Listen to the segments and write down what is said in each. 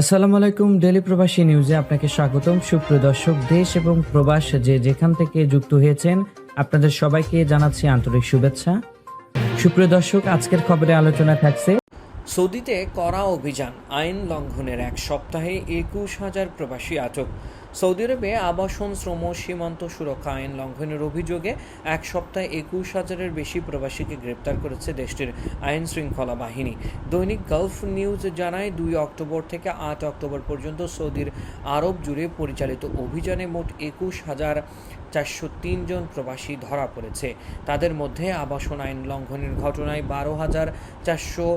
আসসালামু আলাইকুম ডেলি প্রবাসী নিউজে আপনাকে স্বাগতম। সুপ্রিয় দর্শক, দেশ এবং প্রবাস যে যেখান থেকে যুক্ত হয়েছেন, আপনাদের সবাইকে জানাচ্ছি আন্তরিক শুভেচ্ছা। সুপ্রিয় দর্শক, আজকের খবরে আলোচনা থাকছে। সৌদিতে করা অভিযান, আইন লঙ্ঘনের এক সপ্তাহে একুশ হাজার প্রবাসী আটক। সৌদি আরবে আবাসন, শ্রম সীমান্ত সুরক্ষা আইন লঙ্ঘনের অভিযোগে এক সপ্তাহে একুশ হাজারের বেশি প্রবাসীকে গ্রেপ্তার করেছে দেশটির আইন শৃঙ্খলা বাহিনী। দৈনিক গালফ নিউজ জানায়, দুই অক্টোবর থেকে আট অক্টোবর পর্যন্ত সৌদির আরব জুড়ে পরিচালিত অভিযানে মোট একুশ হাজার চারশো জন প্রবাসী ধরা পড়েছে। তাদের মধ্যে আবাসন আইন লঙ্ঘনের ঘটনায় বারো হাজার চারশো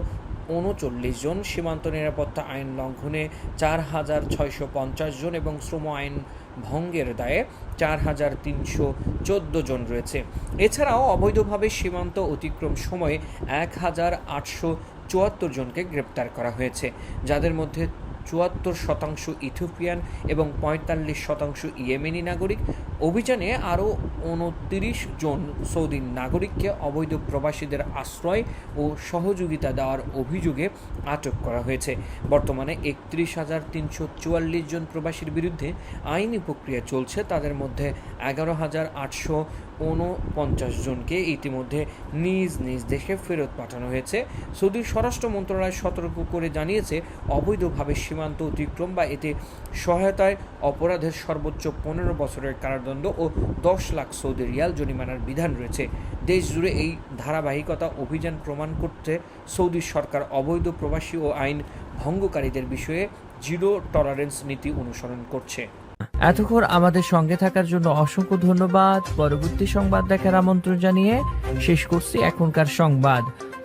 উনচল্লিশ জন সীমান্ত নিরাপত্তা আইন লঙ্ঘনে চার হাজার ছয়শো পঞ্চাশ জন এবং শ্রম আইন ভঙ্গের দায়ে চার হাজার তিনশো চোদ্দ জন রয়েছে। এছাড়াও অবৈধভাবে সীমান্ত অতিক্রম সময়ে এক হাজার আটশো চুয়াত্তর জনকে গ্রেপ্তার করা হয়েছে, যাদের মধ্যে চুয়াত্তর শতাংশ ইথিওপিয়ান এবং পঁয়তাল্লিশ শতাংশ ইয়েমেনি নাগরিক। অভিযানে আরও উনত্রিশ জন সৌদি নাগরিককে অবৈধ প্রবাসীদের আশ্রয় ও সহযোগিতা দেওয়ার অভিযোগে আটক করা হয়েছে। বর্তমানে একত্রিশ হাজার তিনশো চুয়াল্লিশ জন প্রবাসীর বিরুদ্ধে আইনি প্রক্রিয়া চলছে। তাদের মধ্যে এগারো হাজার আটশো ঊনপঞ্চাশ জনকে ইতিমধ্যে নিজ নিজ দেশে ফেরত পাঠানো হয়েছে। সৌদির স্বরাষ্ট্র মন্ত্রণালয় সতর্ক করে জানিয়েছে, অবৈধভাবে সীমান্ত অতিক্রম বা এতে সহায়তায় অপরাধের সর্বোচ্চ পনেরো বছরের কারাদণ্ড ও দশ লাখ সৌদি রিয়াল জরিমানার বিধান রয়েছে। দেশ জুড়ে এই ধারাবাহিকতা অভিযান প্রমাণ করতে সৌদি সরকার অবৈধ প্রবাসী ও আইন ভঙ্গকারীদের বিষয়ে জিরো টলারেন্স নীতি অনুসরণ করছে। এতক্ষণ আমাদের সঙ্গে থাকার জন্য অসংখ্য ধন্যবাদ। পরবর্তী সংবাদ দেখার আমন্ত্রণ জানিয়ে শেষ করছি এখনকার সংবাদ।